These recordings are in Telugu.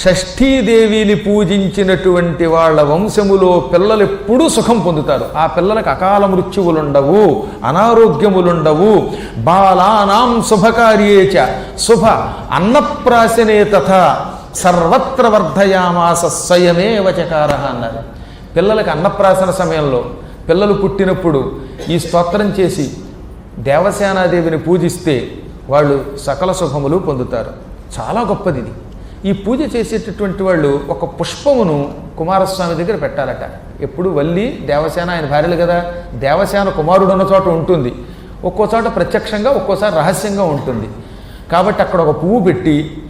షష్ఠీదేవిని పూజించినటువంటి వాళ్ళ వంశములో పిల్లలు ఎప్పుడూ సుఖం పొందుతారు. ఆ పిల్లలకు అకాల మృత్యువులుండవు అనారోగ్యములుండవు. బాలానాం శుభకార్యేచ శుభ అన్నప్రాశనే తథా. సర్వత్ర వర్ధయామాస స్వయమే వచకార అన్నారు పిల్లలకు అన్నప్రాసన సమయంలో పిల్లలు పుట్టినప్పుడు ఈ స్తోత్రం చేసి దేవసేనాదేవిని పూజిస్తే వాళ్ళు సకల శుభములు పొందుతారు. చాలా గొప్పది ఇది. ఈ పూజ చేసేటటువంటి వాళ్ళు ఒక పుష్పమును కుమారస్వామి దగ్గర పెట్టాలట. ఎప్పుడు వల్లి దేవసేన ఆయన భార్యలు కదా దేవసేన కుమారుడు ఉన్న చోట ఉంటుంది. ఒక్కో చోట ప్రత్యక్షంగా ఒక్కోసారి రహస్యంగా ఉంటుంది. కాబట్టి అక్కడ ఒక పువ్వు పెట్టి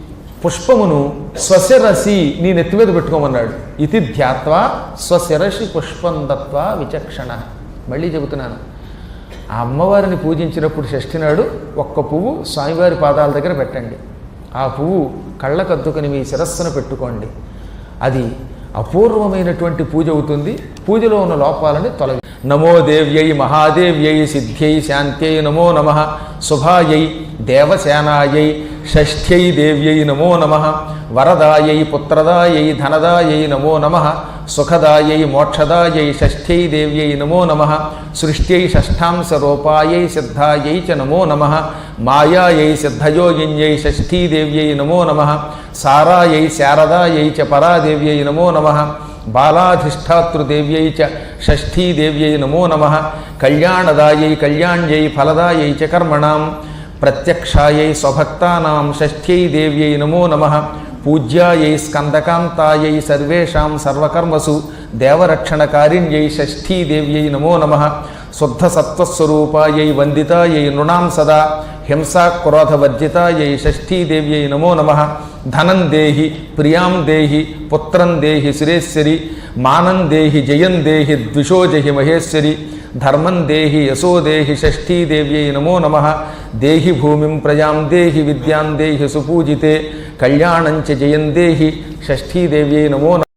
పుష్పమును స్వశిరసి నీ నెత్తి మీద పెట్టుకోమన్నాడు. ఇది ధ్యాత్వా స్వశిరసి పుష్పందత్వ విచక్షణ. మళ్ళీ చెబుతున్నాను. ఆ అమ్మవారిని పూజించినప్పుడు షష్ఠినాడు ఒక్క పువ్వు స్వామివారి పాదాల దగ్గర పెట్టండి. ఆ పువ్వు కళ్ళకద్దుకుని మీ శిరస్సున పెట్టుకోండి. అది అపూర్వమైనటువంటి పూజ అవుతుంది. పూజలో ఉన్న లోపాలని తొలగి నమో దేవ్యై మహాదేవ్యై సిద్ధ్యై శాంత్యై నమో నమ శుభాయై దేవసేనాయై షష్ఠ్యై దేవ్యై నమో నమ వరదాయై పుత్రదాయై ధనదాయై నమో నమ సుఖదాయై మోక్షదాయై షష్ఠ్యై దేవ్యై నమో నమ సృష్ట్యై షష్ఠాంశ రూపాయై సిద్ధాయై చ నమో నమ మాయాయై సిద్ధయోగిన్యై షష్ఠీదేవ్యై నమో నమ సారాయై శారదాయై చ పరాదేవ్యై నమో నమ బాలాధిష్టాతృదేవ్యై చ షష్ఠీదేవ్యై నమో నమ. కళ్యాణదాయై కళ్యాణ్యై ఫలదాయై చ కర్మణాం. ప్రత్యక్షాయై స్వభక్తానాం షష్ఠ్యై దేవ్యై నమో నమ. పూజ్యాయై స్కందకాంతాయై సర్వేషాం సర్వకర్మసు. దేవరక్షణకారిణ్యై షష్ఠీదేవ్యై నమో నమ. శుద్ధసత్వస్వరూపాయై వందితాయై నృణాం సదా. హింసా క్రోధవర్జితాయై షష్ఠీదేవ్యై నమో నమ ధనం దేహి ప్రియాం దేహి పుత్రం దేహి సురేశ్వరి మానం దేహి జయం దేహి ద్విషోజహి మహేశ్వరి ధర్మం దేహి యశో దేహి షష్ఠీదేవ్యై నమో నమ దేహి భూమిం ప్రజాం దేహి విద్యాం దేహి సుపూజితే కళ్యాణం చ జయం దేహి షష్ఠీదేవ్యై నమో నమ